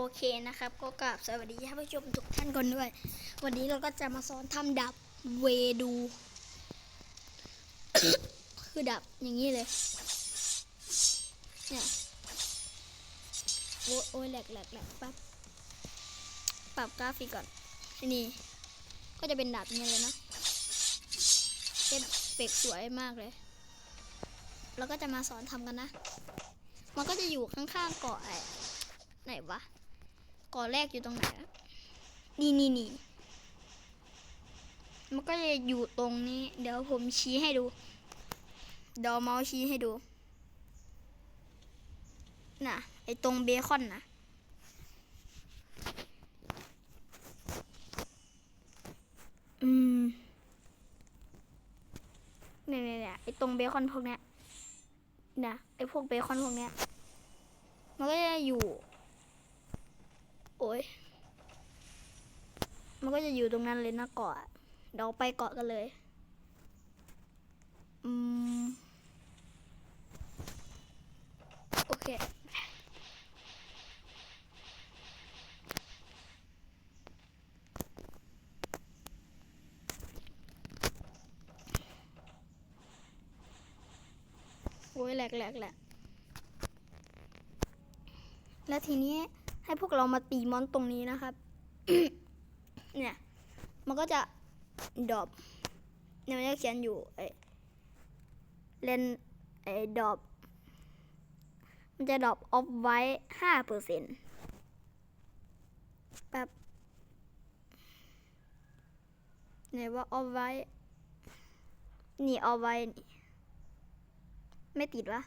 อเคนะครับ ก็กราบสวัสดีท่านผู้ชมทุกท่านก่อนด้วย วันนี้เราก็จะมาสอนทำดับเวดู คือดับอย่างนี้เลย เนี่ย โอ้ยโอ้ยแหลกแหลกแหลกปั๊บปรับกราฟิกก่อน นี่ ก็จะเป็นดับอย่างนี้เลยนะเป็นเปกสวยมากเลยเราก็จะมาสอนทำกันนะ มันก็จะอยู่ข้างๆเกาะไอ้ไหนวะ กาะแรกอยู่ตรงไหนอะนี่นี่นี่มันก็จะอยู่ตรงนี้ เดี๋ยวผมชี้ให้ดู เดี๋ยวเอเมาส์ชี้ให้ดู น่ะ ไอ้ตรงเบคอนนะอืมเนี่ยเนี่ยเนี่ยไอ้ตรงเบคอนพวกเนี้ยนะไอ้พวกเบคอนพวกเนี้ย มันก็จะอยู่ ย มันก็จะอยู่ตรงนั้นเลยนะเกาะเดี๋ยวไปเกาะกันเลย อืม โอเคโอ้ยแหลกแหลกแหลกแล้วทีนี้ ให้พวกเรามาตีมอนตรงนี้นะครับ เนี่ย มันก็จะดรอปเนี่ยมันจะเขียนอยู่ไอ้เลนไอ้ดรอปมันจะดรอปออฟไว้ห้าเปอร์เซ็นต์แบบเนี่ยว่าออฟไว้ นี่ออฟไว้นี่ไม่ติดวะ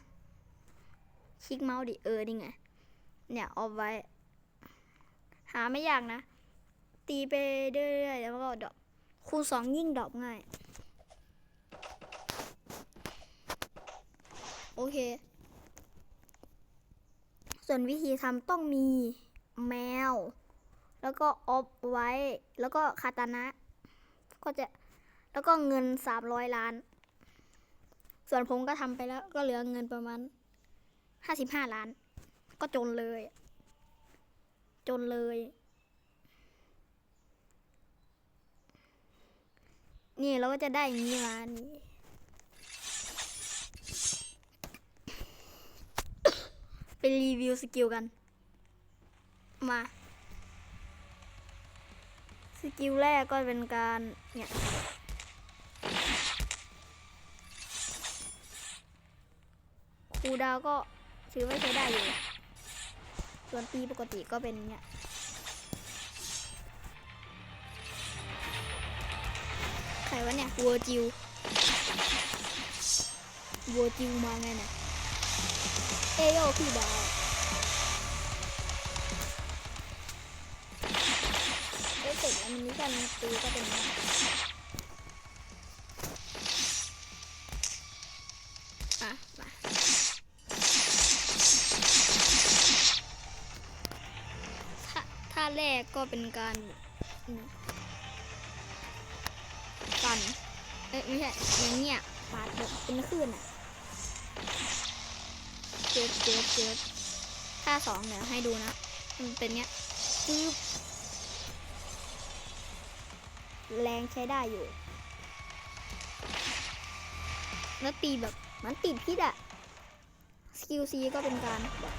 คลิกเมาส์ดิเออนี่ไง เนี่ยเอาไว้ หาไม่ยากนะ ตีไปเรื่อยๆแล้วก็ดอปคูณสองยิ่งดอปง่าย โอเค ส่วนวิธีทำต้องมีแมว แล้วก็ออฟไว้ แล้วก็คาตานะ ก็จะ แล้วก็เงินสามร้อยล้าน ส่วนผมก็ทำไปแล้วก็เหลือเงินประมาณห้าสิบห้าล้าน ก็จนเลย จนเลย นี่เราก็จะได้อย่างนี้มานี่ไปรีวิวสกิลกัน มา สกิลแรกก็เป็นการเนี่ยคูดาวก็ถือว่าใช้ได้อยู่ ส่วนตีปกติก็เป็นเนี่ยใครวะเนี่ยวัวจิววัวจิวมาไงเนี่ยเอโยพี่ดาวเอฟเฟกต์อันนี้กันตีก็เป็นเนี่ยาท่าแรกก็เป็นการปั่นเอ้ยไม่ใช่อย่างเงี้ยปาดแบบเป็นคลื่นอะเจ็บเจ็บเจ็บท่าสองเดี๋ยวให้ดูนะ มันเป็นเนี้ยปึ๊บแรงใช้ได้อยู่ แล้วตีแบบมันตีพิษอะสกิลซีก็เป็นการแบบ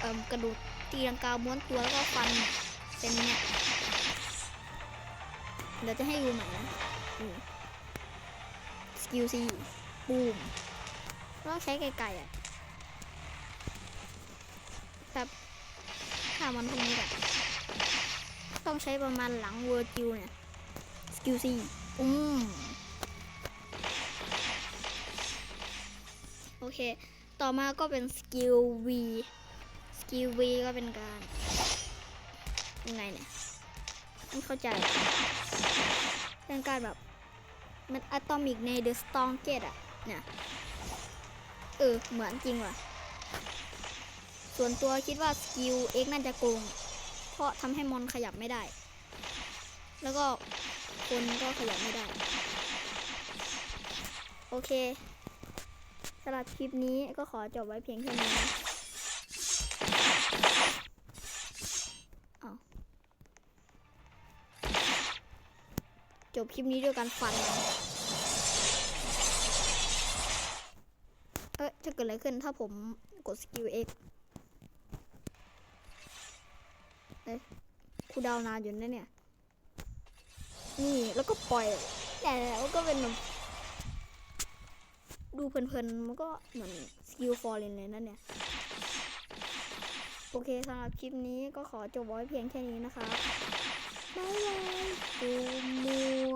เอ่มกระดูตีลังกาม้วนตัวแล้วก็ฟัน เป็นเนี่ยเดี๋ยวจะให้ดูใหม่นะสกิลซีบูมต้องใช้ไกลๆอะแบบถ้ามันพวกนี้แบบต้องใช้ประมาณหลังเวอร์จิวเนี่ย สกิลซีอืมโอเค ต่อมาก็เป็นสกิล V สกิล V ก็เป็นการ ยังไงเนี่ยไม่เข้าใจเป็นการแบบ มันอะตอมิกใน The Strongest อะเนี่ยเออ เหมือนจริงว่ะ ส่วนตัวคิดว่าสกิล X น่าจะโกง เพราะทำให้มอนขยับไม่ได้ แล้วก็คนก็ขยับไม่ได้ โอเคสำหรับคลิปนี้ก็ขอจบไว้เพียงแค่นี้นะ จบคลิปนี้ด้วยการฟัน เอ้ยจะเกิดอะไรขึ้นถ้าผมกดสกิล X เอ้ยคูดาวน์นานอยู่นะเนี่ย นี่แล้วก็ปล่อยแต่แล้วก็เป็นแบบดูเพลินๆ มันก็เหมือนสกิลฟอร์เรนเลยนั่นเนี่ย โอเคสำหรับคลิปนี้ก็ขอจบไว้เพียงแค่นี้นะคะ บ๊ายบายดูมัว